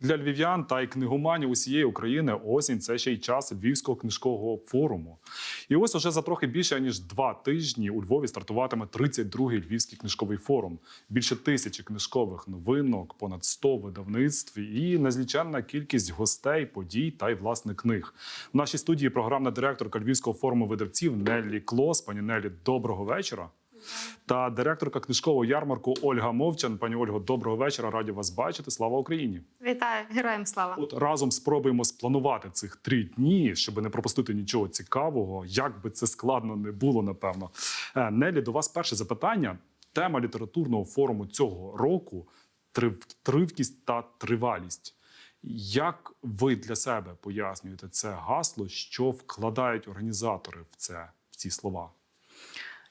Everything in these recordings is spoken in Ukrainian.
Для львів'ян та й книгоманів усієї України осінь це ще й час Львівського книжкового форуму. І ось уже за трохи більше ніж два тижні у Львові стартуватиме 32-й Львівський книжковий форум. Більше тисячі книжкових новинок, понад 100 видавництв і незліченна кількість гостей, подій та й власне книг. В нашій студії програмна директорка Львівського форуму видавців Неллі Клос. Пані Неллі, доброго вечора. Та директорка книжкового ярмарку Ольга Мовчан. Пані Ольго, доброго вечора. Раді вас бачити. Слава Україні! Вітаю, героям слава. От разом спробуємо спланувати цих три дні, щоб не пропустити нічого цікавого, як би це складно не було, напевно. Е, Нелі, до вас перше запитання. Тема літературного форуму цього року трив- тривкість та тривалість. Як ви для себе пояснюєте це гасло, що вкладають організатори в це в ці слова?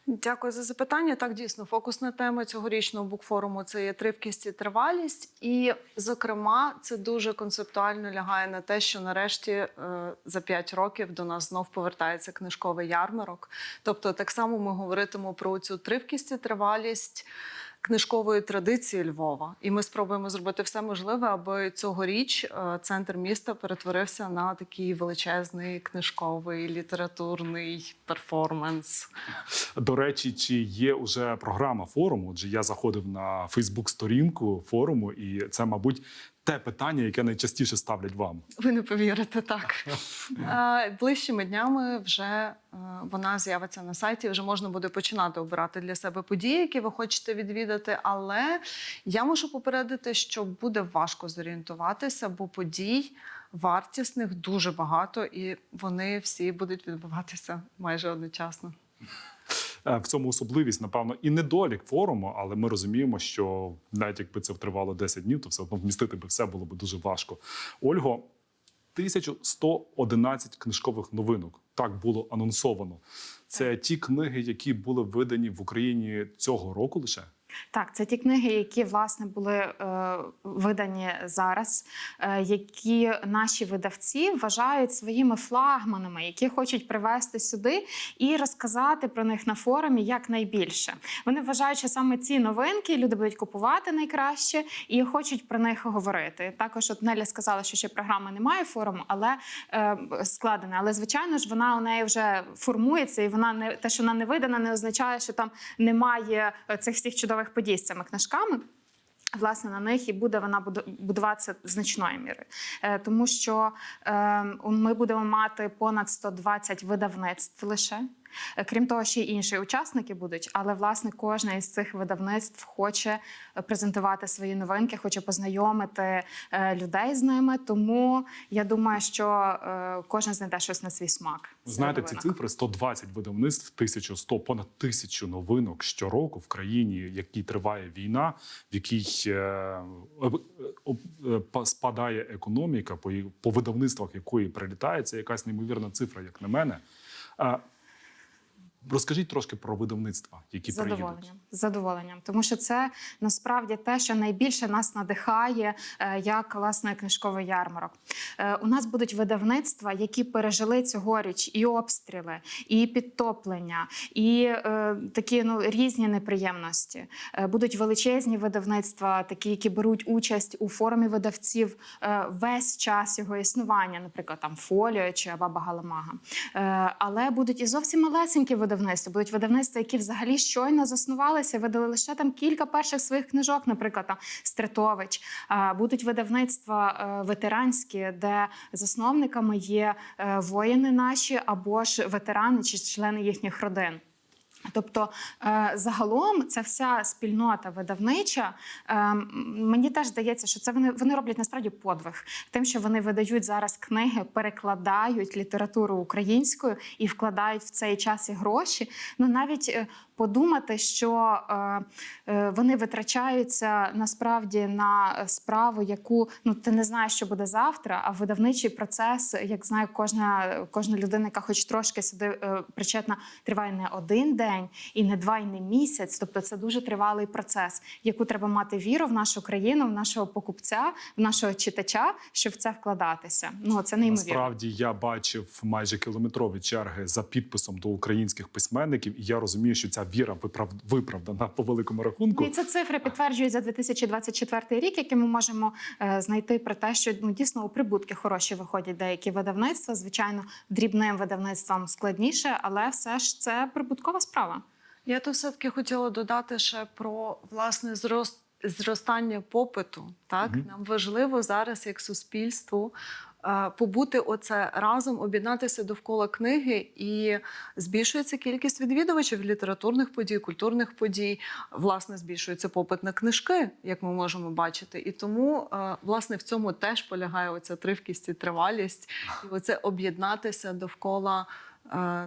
Дякую за запитання. Так, дійсно, фокусна тема цьогорічного букфоруму це є тривкість і тривалість. І, зокрема, це дуже концептуально лягає на те, що нарешті е, за 5 років до нас знов повертається книжковий ярмарок. Тобто, так само ми говоритимо про цю тривкість і тривалість. Книжкової традиції Львова, і ми спробуємо зробити все можливе, аби цьогоріч е, центр міста перетворився на такий величезний книжковий літературний перформанс. До речі, чи є уже програма форуму? Отже, я заходив на Фейсбук-сторінку форуму, і це, мабуть, те питання, яке найчастіше ставлять вам. Ви не повірите так. Ближчими днями вже е, вона з'явиться на сайті. Вже можна буде починати обирати для себе події, які ви хочете відвідати. Але я можу попередити, що буде важко зорієнтуватися, бо подій вартісних дуже багато, і вони всі будуть відбуватися майже одночасно. Е, В цьому особливість, напевно, і недолік форуму, але ми розуміємо, що навіть якби це тривало 10 днів, то все одно вмістити би все було б дуже важко. Ольго, 1111 книжкових новинок. Так було анонсовано. Це ті книги, які були видані в Україні цього року лише. Так, це ті книги, які власне були е, видані зараз, е, які наші видавці вважають своїми флагманами, які хочуть привезти сюди і розказати про них на форумі якнайбільше. Вони вважають, що саме ці новинки люди будуть купувати найкраще і хочуть про них говорити. Також от Неля сказала, що ще програми немає форуму, але е, складена. Але звичайно ж, вона у неї вже формується, і вона не те, що вона не видана, не означає, що там немає е, цих всіх чудових подій з цими книжками. Власне, на них і буде вона будуватися значної мірою, Е, тому що е, ми будемо мати понад 120 видавництв лише. Е, Крім того, ще й інші учасники будуть, але власне кожне із цих видавництв хоче е, презентувати свої новинки, хоче познайомити е, людей з ними. Тому я думаю, що кожен знайде щось на свій смак. Знаєте, ці цифри 120 видавництв, 1100, понад тисячу новинок щороку в країні, в якій триває війна, в якій спадає економіка, по, видавництвах якої прилітає, це якась неймовірна цифра, як на мене. Розкажіть трошки про видавництва, які З приїдуть. задоволенням, тому що це насправді те, що найбільше нас надихає, е, як власне книжковий ярмарок. Е, У нас будуть видавництва, які пережили цьогоріч і обстріли, і підтоплення, і е, такі ну різні неприємності. Е, Будуть величезні видавництва, такі, які беруть участь у форумі видавців весь час його існування, наприклад, там фоліо чи Баба Галамага. Е, Але будуть і зовсім малесенькі видавництва. Будуть видавництва, які взагалі щойно заснувалися, видали лише там кілька перших своїх книжок, наприклад, там Стритович. Будуть видавництва е, ветеранські, де засновниками є е, воїни наші або ж ветерани чи члени їхніх родин. Тобто, е, загалом, ця вся спільнота видавнича, е, мені теж здається, що це вони, вони роблять насправді подвиг тим, що вони видають зараз книги, перекладають літературу українською і вкладають в цей час і гроші. Ну навіть е, подумати, що е, е, вони витрачаються насправді на справу, яку ну ти не знаєш, що буде завтра. А видавничий процес, як знає кожна, кожна людина, яка хоч трошки сюди е, причетна, триває не один день і не два, і не місяць. Тобто це дуже тривалий процес, яку треба мати віру в нашу країну, в нашого покупця, в нашого читача, щоб в це вкладатися. Ну це неймовірно. Насправді я бачив майже кілометрові черги за підписом до українських письменників, і я розумію, що ця ця віра виправ... виправдана по великому рахунку. І це цифри підтверджують за 2024 рік, які ми можемо е, знайти про те, що ну дійсно у прибутки хороші виходять деякі видавництва. Звичайно, дрібним видавництвам складніше, але все ж це прибуткова справа. Я то все-таки хотіла додати ще про власне зрост. Зростання попиту, так Мгм. нам важливо зараз, як суспільству, побути оце разом, об'єднатися довкола книги, і збільшується кількість відвідувачів літературних подій, культурних подій. Власне, збільшується попит на книжки, як ми можемо бачити. І тому, е, власне, в цьому теж полягає оця тривкість і тривалість, і оце об'єднатися довкола е,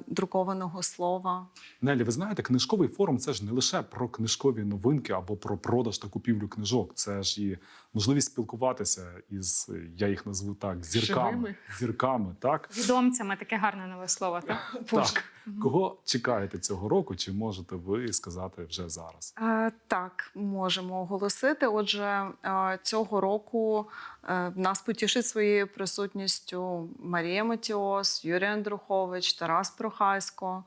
друкованого слова. Нелі, ви знаєте, книжковий форум це ж не лише про книжкові новинки або про продаж та купівлю книжок. Це ж і можливість спілкуватися із, е, я їх назву так, зірками. Живими. Зірками, так? Відомцями таке гарне нове слово. Так? Так. Кого чекаєте цього року? Чи можете ви сказати вже зараз? Е, Так, можемо оголосити. Отже, е, цього року е, нас потішить своєю присутністю Марія Матіос, Юрій Андрухович, Тарас Прохасько,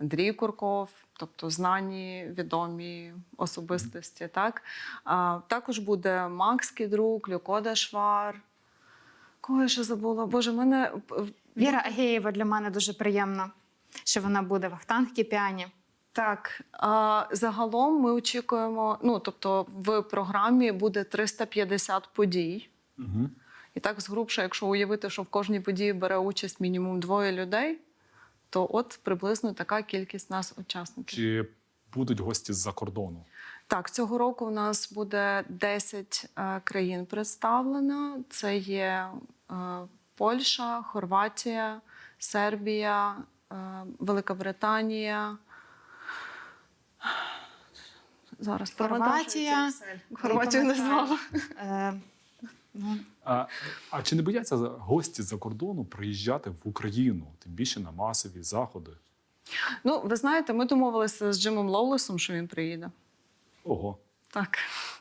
Андрій Курков, тобто знані відомі особистості. Так? А, Також буде Макс Кідрук, Люкода Швар. Кого я ще забула? Боже, мене Віра Агеєва для мене дуже приємно, що вона буде Вахтанг Кіпіані. Так, а, загалом ми очікуємо. Ну тобто, в програмі буде 350 подій. Угу. І так, згрубше, якщо уявити, що в кожній події бере участь мінімум двоє людей, то от приблизно така кількість нас учасників. Чи будуть гості з-за кордону? Так, цього року у нас буде 10 е, країн представлено. Це є е, Польща, Хорватія, Сербія, Велика Британія. Зараз Хорватія. Хорватію не знала. Е, ну, А, а чи не бояться за- гості з-за кордону приїжджати в Україну, тим більше на масові заходи? Ну, ви знаєте, ми домовилися з Джимом Лоулесом, що він приїде. Ого, Так.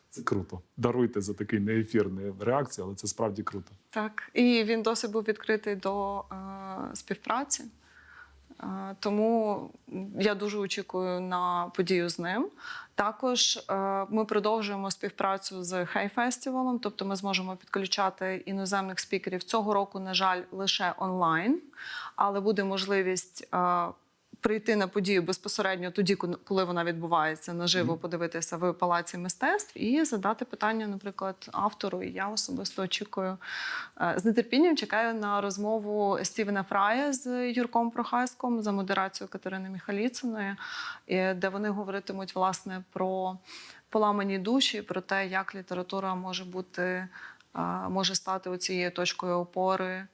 це круто. Даруйте за такий неефірний реакцію, але це справді круто. Так, і він досить був відкритий до е, співпраці. Е, тому я дуже очікую на подію з ним. Також е, ми продовжуємо співпрацю з Хей Фестивалом, тобто ми зможемо підключати іноземних спікерів цього року, на жаль, лише онлайн, але буде можливість. Прийти на подію безпосередньо тоді, коли вона відбувається, наживо подивитися в палаці мистецтв і задати питання, наприклад, автору. І я особисто очікую е, з нетерпінням чекаю на розмову Стівена Фрая з Юрком Прохаськом за модерацію Катерини Міхаліциної, де вони говоритимуть власне про поламані душі, про те, як література може бути, е, може стати оцією точкою опори е,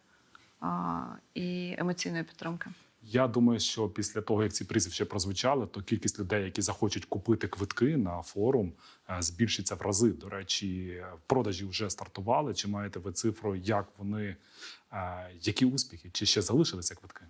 і емоційної підтримки. Я думаю, що після того, як ці прізвища прозвучали, то кількість людей, які захочуть купити квитки на форум, збільшиться в рази. До речі, продажі вже стартували. Чи маєте ви цифру, як вони, е, які успіхи, чи ще залишилися квитки?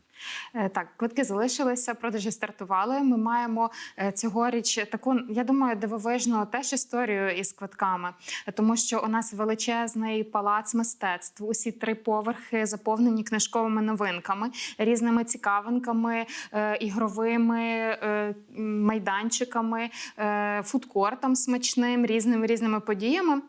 Е, Так, квитки залишилися, продажі стартували. Ми маємо е, цьогоріч таку, я думаю, дивовижну теж історію із квитками, Е, тому що у нас величезний палац мистецтв. Усі три поверхи заповнені книжковими новинками, різними цікавинками, е, ігровими е, майданчиками, е, фудкортом смачним, різними різними подіями.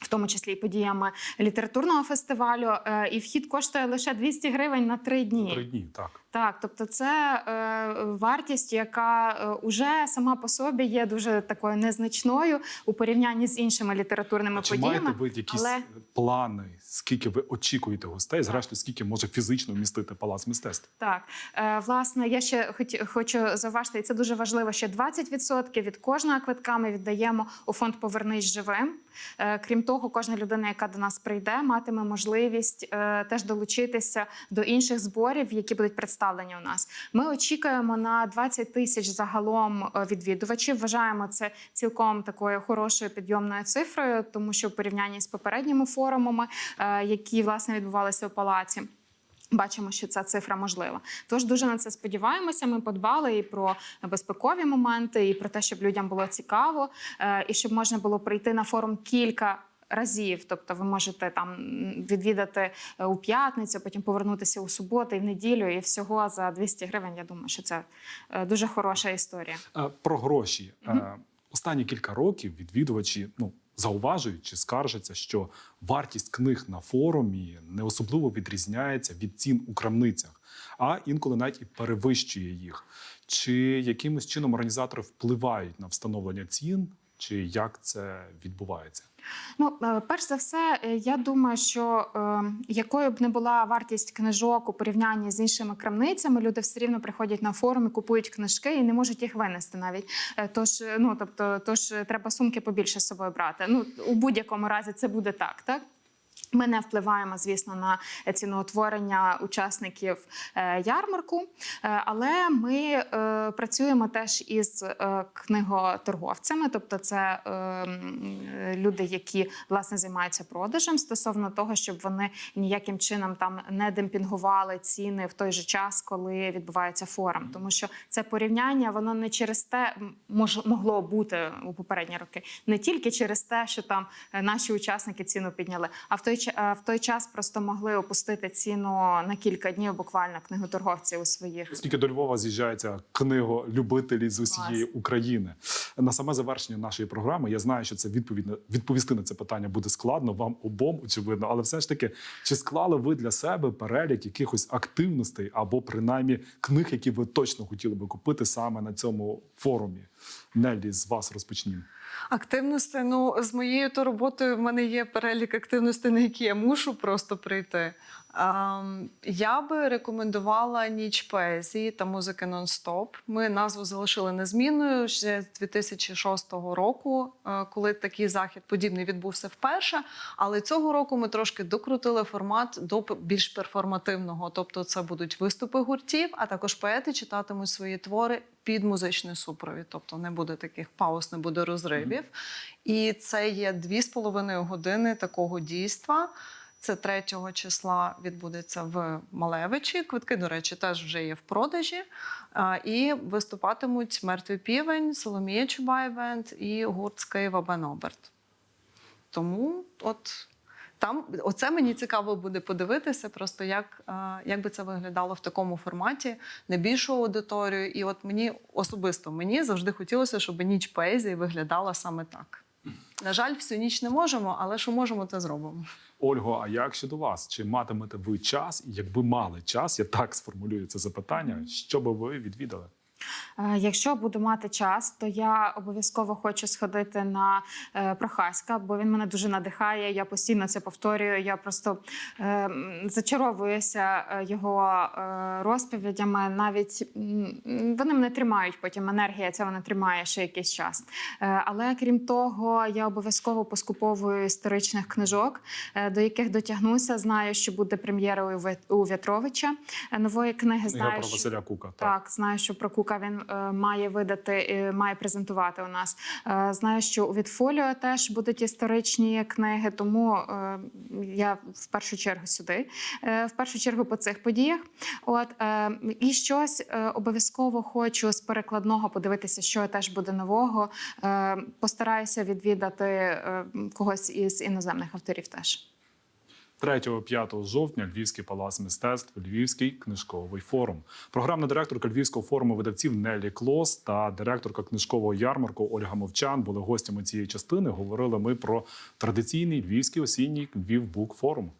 В тому числі і подіями літературного фестивалю, Е, і вхід коштує лише 200 гривень на три дні. Три дні, так. Так, тобто це е, вартість, яка е, уже сама по собі є дуже такою незначною у порівнянні з іншими літературними А чи подіями. маєте ви якісь але- плани, скільки ви очікуєте гостей? Зрештою, скільки може фізично вмістити палац мистецтв? Так, е, власне, я ще хоч, хочу зауважити, і це дуже важливо. Що 20% від кожного квитка ми віддаємо у фонд Повернись живим. Е, Крім того, кожна людина, яка до нас прийде, матиме можливість е, теж долучитися до інших зборів, які будуть представлені у нас. Ми очікуємо на 20 тисяч загалом е, відвідувачів. Вважаємо це цілком такою хорошою підйомною цифрою, тому що в порівнянні з попередніми форумами, е, які власне відбувалися у палаці. Бачимо, що ця цифра можлива. Тож дуже на це сподіваємося. Ми подбали і про безпекові моменти, і про те, щоб людям було цікаво, е, і щоб можна було прийти на форум кілька разів. Тобто, ви можете там відвідати е, у п'ятницю, потім повернутися у суботу і в неділю, і всього за 200 гривень. Я думаю, що це е, дуже хороша історія. Про гроші. Е, Останні кілька років відвідувачі ну, зауважують чи скаржаться, що вартість книг на форумі не особливо відрізняється від цін у крамницях, а інколи навіть і перевищує їх. Чи якимось чином організатори впливають на встановлення цін, чи як це відбувається? Ну, е, перш за все, е, я думаю, що е, якою б не була вартість книжок у порівнянні з іншими крамницями, люди все рівно приходять на форум і купують книжки і не можуть їх винести навіть. Е, Тож, ну тобто, тож треба сумки побільше з собою брати. Ну у будь-якому разі це буде так, так. Ми не впливаємо, звісно, на ціноутворення учасників е, ярмарку, е, але ми е, працюємо теж із книготорговцями, тобто це люди, які власне займаються продажем стосовно того, щоб вони ніяким чином там не демпінгували ціни в той же час, коли відбувається форум. Тому що це порівняння, воно не через те могло бути у попередні роки, не тільки через те, що там наші учасники ціну підняли, а в той е, в той час просто могли опустити ціну на кілька днів, буквально книготорговці у своїх Оскільки до Львова з'їжджаються книголюбителі з усієї Клас. України. На саме завершення нашої програми я знаю, що це відповідь на- відповісти на це питання буде складно вам обом, очевидно. Але все ж таки, чи склали ви для себе перелік якихось активностей або принаймні книг, які ви точно хотіли би купити саме на цьому форумі? Нелі, з вас розпочнімо. Активності, ну з моєю то роботою в мене є перелік активностей, на які я мушу просто прийти. Я би рекомендувала ніч поезії та музики нон-стоп. Ми назву залишили незмінною ще з 2006 року, е, коли такий захід подібний відбувся вперше. Але цього року ми трошки докрутили формат до більш перформативного. Тобто, це будуть виступи гуртів, а також поети читатимуть свої твори під музичний супровід. Тобто не буде таких пауз, не буде розривів. І це є дві з половиною години такого дійства. Це 3 числа відбудеться в Малевичі. Квитки, до речі, теж вже є в продажі. І виступатимуть Мертвий півень, Соломія Чубай Бенд і гурт з Києва Бен Оберт. Тому от там оце мені цікаво буде подивитися, просто як, як би це виглядало в такому форматі, не більшу аудиторію. І от мені особисто мені завжди хотілося, щоб ніч поезії виглядала саме так. На жаль, всю ніч не можемо, але що можемо, це зробимо. Ольго, а як щодо вас? Чи матимете ви час? І якби мали час, я так сформулюю це запитання, що би ви відвідали? Е, Якщо буду мати час, то я обов'язково хочу сходити на е, Прохаська, бо він мене дуже надихає. Я постійно це повторюю. Я просто е, зачаровуюся його розповідями. Навіть вони мене тримають потім. Енергія ця вона тримає ще якийсь час. Але крім того, я обов'язково поскуповую історичних книжок, до яких дотягнуся. Знаю, що буде прем'єра у В'ятровича нової книги. Знаю, про Василя Кука. так, знаю, що про Кука він е, має видати, має презентувати у нас. Е, знаю, що у Вітфоліо теж будуть історичні книги, тому е, я в першу чергу сюди, в першу чергу по цих подіях. От і щось обов'язково хочу з перекладного подивитися, що теж буде нового. Постараюся відвідати когось із іноземних авторів теж. 3-5 жовтня Львівський палац мистецтв, Львівський книжковий форум. Програмна директорка Львівського форуму видавців Нелі Клос та директорка книжкового ярмарку Ольга Мовчан були гостями цієї частини. Говорили ми про традиційний львівський осінній Львів форум.